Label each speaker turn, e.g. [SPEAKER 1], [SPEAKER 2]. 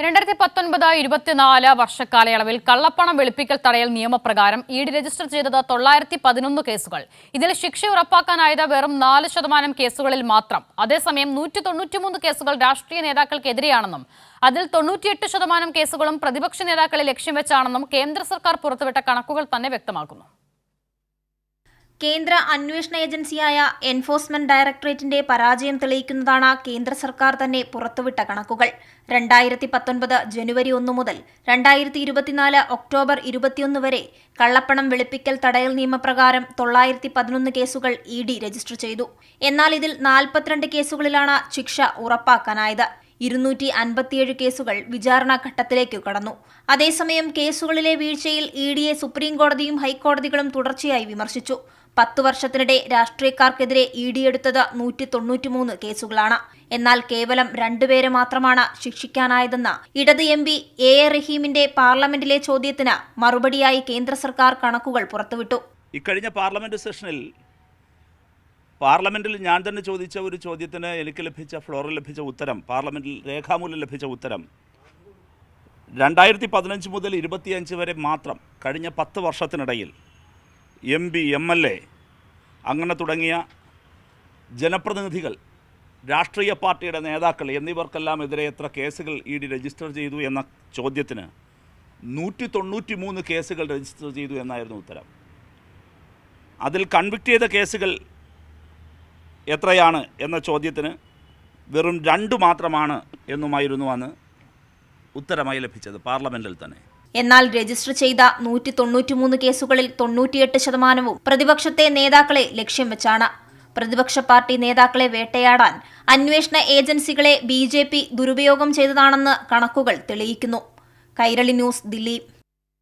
[SPEAKER 1] രണ്ടായിരത്തി പത്തൊൻപത് ഇരുപത്തിനാല് വർഷക്കാലയളവിൽ കള്ളപ്പണം വെളുപ്പിക്കൽ തടയൽ നിയമപ്രകാരം ഇ ഡി രജിസ്റ്റർ ചെയ്തത് തൊള്ളായിരത്തി പതിനൊന്ന് കേസുകൾ. ഇതിൽ ശിക്ഷ ഉറപ്പാക്കാനായത് വെറും നാല് ശതമാനം കേസുകളിൽ മാത്രം. അതേസമയം നൂറ്റി തൊണ്ണൂറ്റിമൂന്ന് കേസുകൾ രാഷ്ട്രീയ നേതാക്കൾക്കെതിരെയാണെന്നും അതിൽ തൊണ്ണൂറ്റിയെട്ട് ശതമാനം കേസുകളും പ്രതിപക്ഷ നേതാക്കളെ ലക്ഷ്യം വെച്ചാണെന്നും കേന്ദ്ര സർക്കാർ പുറത്തുവിട്ട കണക്കുകൾ തന്നെ വ്യക്തമാക്കുന്നു.
[SPEAKER 2] കേന്ദ്ര അന്വേഷണ ഏജൻസിയായ എൻഫോഴ്സ്മെന്റ് ഡയറക്ടറേറ്റിന്റെ പരാജയം തെളിയിക്കുന്നതാണ് കേന്ദ്ര സർക്കാർ തന്നെ പുറത്തുവിട്ട കണക്കുകൾ. രണ്ടായിരത്തി പത്തൊൻപത് ജനുവരി ഒന്ന് മുതൽ രണ്ടായിരത്തി ഇരുപത്തിനാല് ഒക്ടോബർ ഇരുപത്തിയൊന്ന് വരെ കള്ളപ്പണം വെളുപ്പിക്കൽ തടയൽ നിയമപ്രകാരം തൊള്ളായിരത്തി പതിനൊന്ന് കേസുകൾ ഇ ഡി രജിസ്റ്റർ ചെയ്തു. എന്നാൽ ഇതിൽ നാൽപ്പത്തിരണ്ട് കേസുകളിലാണ് ശിക്ഷ ഉറപ്പാക്കാനായത്. ഇരുന്നൂറ്റി അൻപത്തിയേഴ് കേസുകൾ വിചാരണ ഘട്ടത്തിലേക്ക് കടന്നു. അതേസമയം കേസുകളിലെ വീഴ്ചയിൽ ഇ ഡിയെ സുപ്രീംകോടതിയും ഹൈക്കോടതികളും തുടർച്ചയായി വിമർശിച്ചു. പത്തു വർഷത്തിനിടെ രാഷ്ട്രീയക്കാർക്കെതിരെ ഇ ഡി എടുത്തത് നൂറ്റി തൊണ്ണൂറ്റിമൂന്ന് കേസുകളാണ്. എന്നാൽ കേവലം രണ്ടുപേരെ മാത്രമാണ് ശിക്ഷിക്കാനായതെന്ന് ഇടത് എം പി എ എ റഹീമിന്റെ പാർലമെന്റിലെ ചോദ്യത്തിന് മറുപടിയായി കേന്ദ്ര സർക്കാർ കണക്കുകൾ പുറത്തുവിട്ടു.
[SPEAKER 3] ഇക്കഴിഞ്ഞ പാർലമെന്റ് സെഷനിൽ പാർലമെന്റിൽ ഞാൻ തന്നെ ചോദിച്ച ഒരു ചോദ്യത്തിന് എനിക്ക് ലഭിച്ച ഫ്ലോറിൽ ലഭിച്ച ഉത്തരം പാർലമെന്റിൽ രേഖാമൂലം ലഭിച്ച ഉത്തരം രണ്ടായിരത്തി പതിനഞ്ച് മുതൽ ഇരുപത്തിയഞ്ച് വരെ മാത്രം കഴിഞ്ഞ പത്ത് വർഷത്തിനിടയിൽ M P M L A അങ്ങനെ തുടങ്ങിയ ജനപ്രതിനിധികൾ രാഷ്ട്രീയ പാർട്ടിയുടെ നേതാക്കൾ എന്നിവർക്കെല്ലാം എതിരെ എത്ര കേസുകൾ ഇ ഡി രജിസ്റ്റർ ചെയ്തു എന്ന ചോദ്യത്തിന് നൂറ്റി തൊണ്ണൂറ്റി മൂന്ന് കേസുകൾ രജിസ്റ്റർ ചെയ്തു എന്നായിരുന്നു ഉത്തരം. അതിൽ കൺവിക്ട് ചെയ്ത കേസുകൾ എത്രയാണ് എന്ന ചോദ്യത്തിന് വെറും രണ്ട് മാത്രമാണ് എന്നുമായിരുന്നു അന്ന് ഉത്തരമായി ലഭിച്ചത് പാർലമെന്റിൽ തന്നെ.
[SPEAKER 2] എന്നാൽ രജിസ്റ്റർ ചെയ്ത നൂറ്റി തൊണ്ണൂറ്റിമൂന്ന് കേസുകളിൽ തൊണ്ണൂറ്റിയെട്ട് ശതമാനവും പ്രതിപക്ഷത്തെ നേതാക്കളെ ലക്ഷ്യം വെച്ചാണ്. പ്രതിപക്ഷ പാർട്ടി നേതാക്കളെ വേട്ടയാടാൻ അന്വേഷണ ഏജൻസികളെ ബി ദുരുപയോഗം ചെയ്തതാണെന്ന് കണക്കുകൾ തെളിയിക്കുന്നു. കൈരളി ന്യൂസ് ദില്ലി.